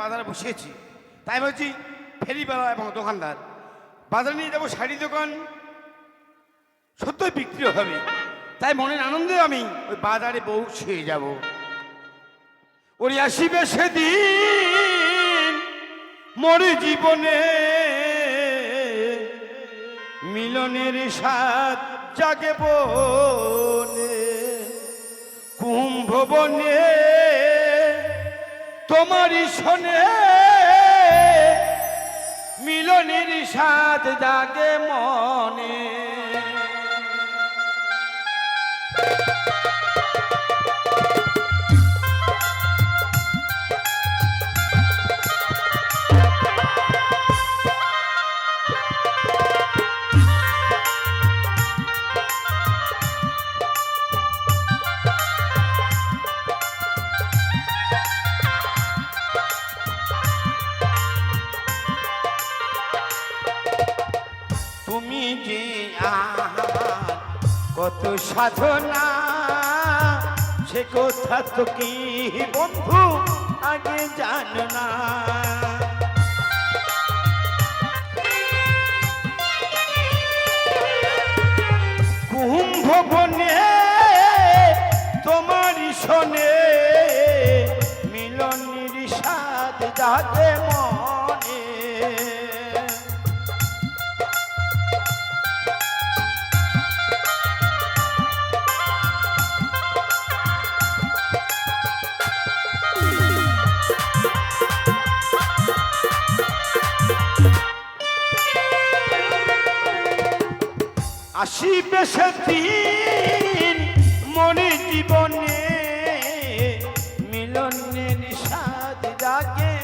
বাজারে বসেছি তাই বলছি ফেরিওয়ালা এবং দোকানদার। বাজারে নিয়ে যাব শাড়ি দোকান, সত্যই বিক্রি হবে। তাই মনের আনন্দে আমি ওই বাজারে বউ পৌঁছে যাব। ওরে আসিবে সেদিন মরে জীবনে। মিলনের সাত জাগে বনে কুম্ভবনে তোমারই শোনে মিলনের সাত জাগে মনে। তুমি যে কত সাধনা সে কথা তো কি বন্ধু আগে জানো না? আসিবে সেদিন মনে জীবনে মিলনের নিষাদ জাগে।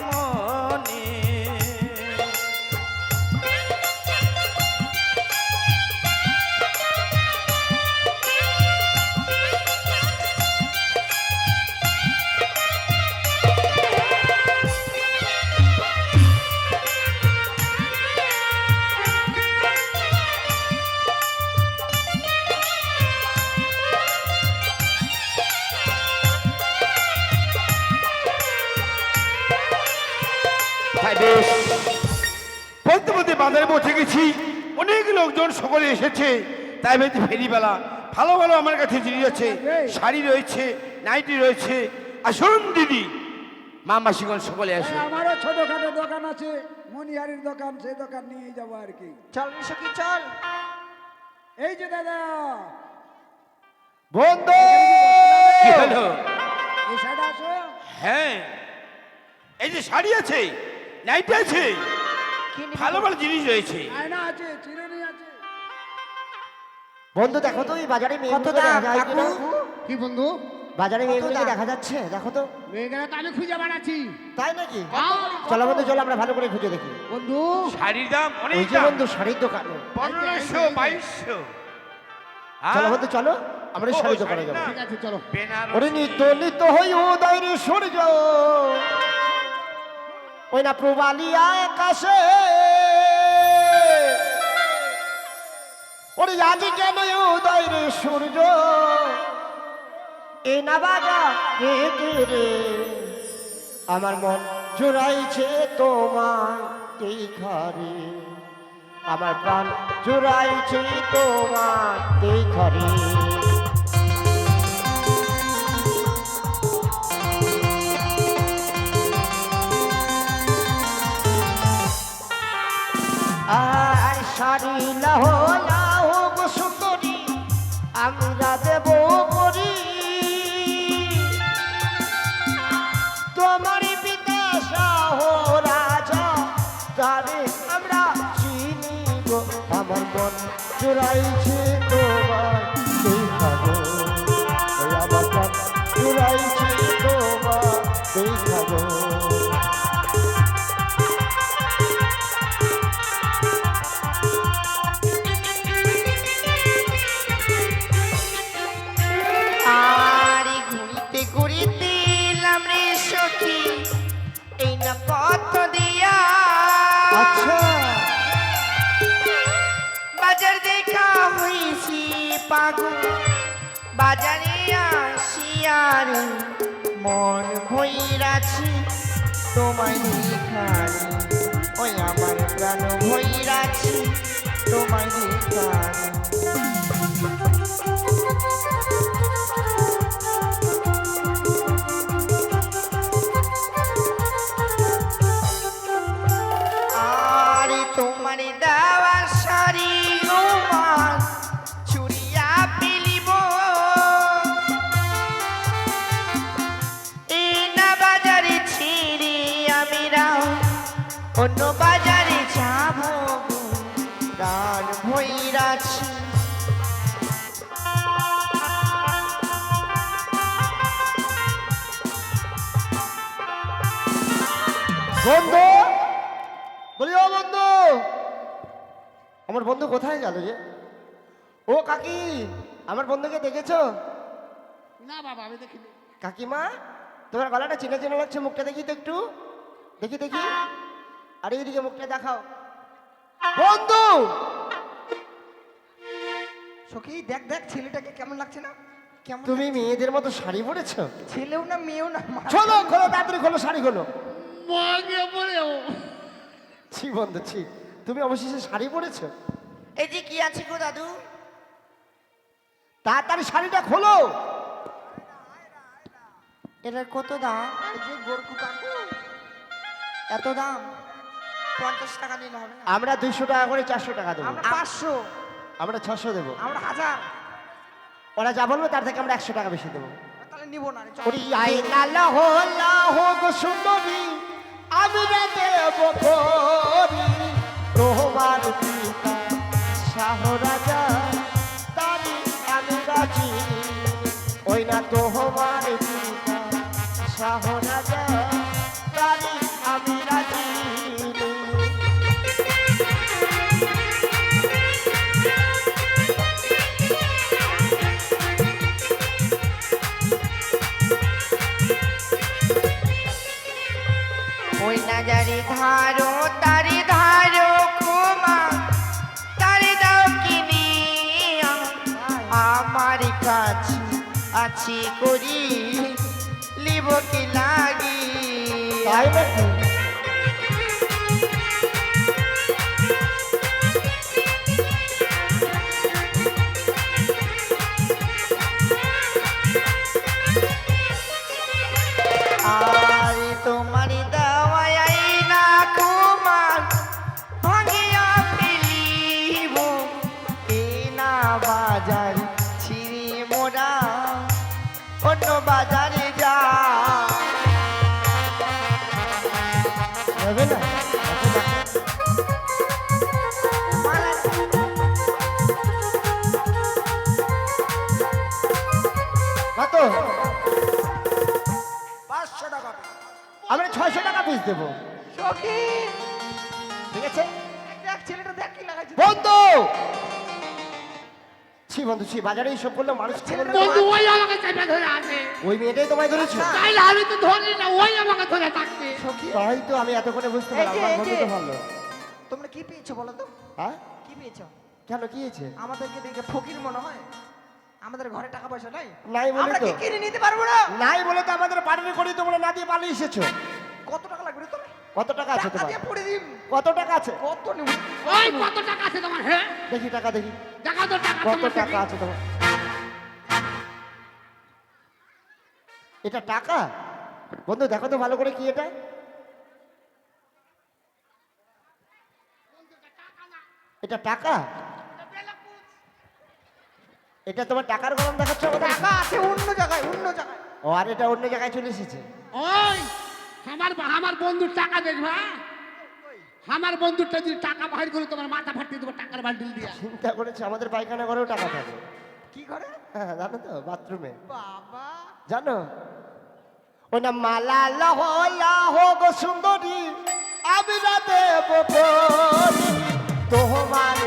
বলতে বলতে বাজারে পৌঁছে গেছি। অনেক লোকজন সকলে এসেছে। তাই বলতে ফেরিবেলা ভালো ভালো আমার কাছে জিনিস আছে। শাড়ি রয়েছে নাইটি রয়েছে। আসুন দিদি। মা মাসিগণ সকলে আসুন। আমারও ছোটখাটো দোকান আছে মনিহারির দোকান সেই দোকান নিয়ে যাব আর কি। চল সখী চল। এই যে দাদা। বন্ধু! কি হ্যাঁ। এই যে শাড়ি আছে নাইটি আছে ভালো ভালো জিনিস রয়েছে। আয়না আছে চিরুনি আছে। বন্ধু দেখো তো এই বাজারে মেয়ে কত দাম? কাকু? কি বন্ধু? বাজারে মেয়েগুলোকে? দেখা যাচ্ছে? দেখো তো। মেয়েগুলো তো আমি খুঁজে বেড়াচ্ছি তাই নাকি। চলো বন্ধু চলো আমরা ভালো করে খুঁজে দেখি। বন্ধু? শাড়ির দাম অনেক দাম। বন্ধু শাড়ির দোকান। পনেরোশো বাইশশো। চলো বন্ধু চলো আমরা শাড়ির শাড়ি দোকানে যাব। ঠিক আছে চলো। ওরে বেনারসি নিত্য নিত্য হই উদয় রে সূর্য। ওই না প্রবালিয়া আকাশে। ওরে আজি কেন উদয় রে সূর্য? এ না বাগা রে রে? আমার মন জোড়াইছে তোমার এই ঘরে আমার প্রাণ জোড়াইছে তোমার এই ঘরে আর সারি লাহ লাহ সুতরি, আমরা দেব করি তোমার পিতা সহ রাজা, তারে আমরা চিনি গো। আমার মন চুরাইছে তোমার এই দিয়া। আচ্ছা। বাজার দেখা হয়েছি পাগল। বাজারে আসিয়ার মন ভৈরাছি। তোমায় দেখানি ওই আমার প্রাণ ভৈরাছি। তোমায় দেখানি বন্ধু বলি ও বন্ধু আমার বন্ধু কোথায় গেল যে ও কাকি আমার বন্ধুকে দেখেছ? না বাবা আমি দেখিনি। কাকিমা তোমার গলাটা চেনা চেনা লাগছে মুখটা দেখি তো একটু। দেখি দেখি। আরে এইদিকে মুখটা দেখাও। বন্ধু! সখি দেখ দেখ ছেলেটাকে কেমন লাগছে না? কেমন তুমি মেয়েদের মতো শাড়ি পরেছো? ছেলেও না মেয়েও না খোলো খোলো তাড়াতাড়ি খোলো শাড়ি খোলো। মগে পড়েও ছি বন্ধু ছি তুমি অবশেষে শাড়ি পরেছো? এই যে কি আছে গো দাদু? তাড়াতাড়ি শাড়িটা খোলো। এটার কত দাম? এই যে গোরকু কাকু। এত দাম? পঞ্চাশ টাকা নিলে হবে না? আমরা দুইশো টাকা করে চারশো টাকা দেবো। আমরা পাঁচশো। আমরা ছশো দেবো। আমরা হাজার। ওরা যা বলবে তার থেকে আমরা একশো টাকা বেশি দেবো। তাহলে নিবো না রে, চল। ওরে আয়না লাহ গো সুন্দরী। না দেব যারি ধারো, তারি ধারো কুমা তারি দাও কিনি আমার কাছে আছি করি, লিব কি লাগি। তাই নাকি? পাঁচশো টাকা আমরা ছয়শো টাকা পিস দেবো। সখী। ঠিক আছে? দেখ ছেলেটা দেখ কি লাগাইছে। বন্ধু! ছি বন্ধু ছি বাজারে এইসব করলে মানুষ বন্ধু ওই আমাকে চেপে ধরে আছে। ওই মেয়েটাই তোমায় ধরেছো? তাইলে আমি তো ধরি না ওই আমাকে ধরে থাকবে। সখী। তাই তো আমি এতক্ষণে বুঝতে পারলাম আমার বন্ধু তো ভালো। তোমরা কি পেয়েছ বলো তো? হ্যাঁ? কি পেয়েছ? কেন কি হয়েছে? আমাদেরকে দেখে ফকির মনে হয়? আমাদের ঘরে টাকা পয়সা নাই? নাই বলে আমরা তো। কি কিনে নিতে পারব না? নাই বলে তো আমাদের বাড়ির করে তোমরা না দিয়ে পালিয়ে এসেছ। কত টাকা লাগবে তোর? কত টাকা আছে তোমার? পড়ে দিম। কত টাকা আছে? কত নেব? ওই কত টাকা আছে তোমার হ্যাঁ? দেখি টাকা দেখি। দেখা তো টাকা কত টাকা আছে তোমার? এটা টাকা? বন্ধু দেখো তো ভালো করে কি এটা? এটা টাকা? এটা তোমার টাকার গরম দেখাচ্ছ আমাদের টাকা আছে অন্য জায়গায় অন্য জায়গায়। ও আর এটা অন্য জায়গায় চলে এসেছে। ওই আমার আমার বন্ধুর টাকা দেখবা? আমার বন্ধুরটা যদি টাকা বাহির করে তোমার মাথা ফাটিয়ে দেবো টাকার বান্ডিল দিয়া। চিন্তা করেছে আমাদের পায়খানা ঘরেও টাকা থাকে। কি করে হ্যাঁ জানো তো বাথরুমে। বাবা। জানো? ওই না মালা লহ লাহ গো সুন্দরী আমি করি তোমার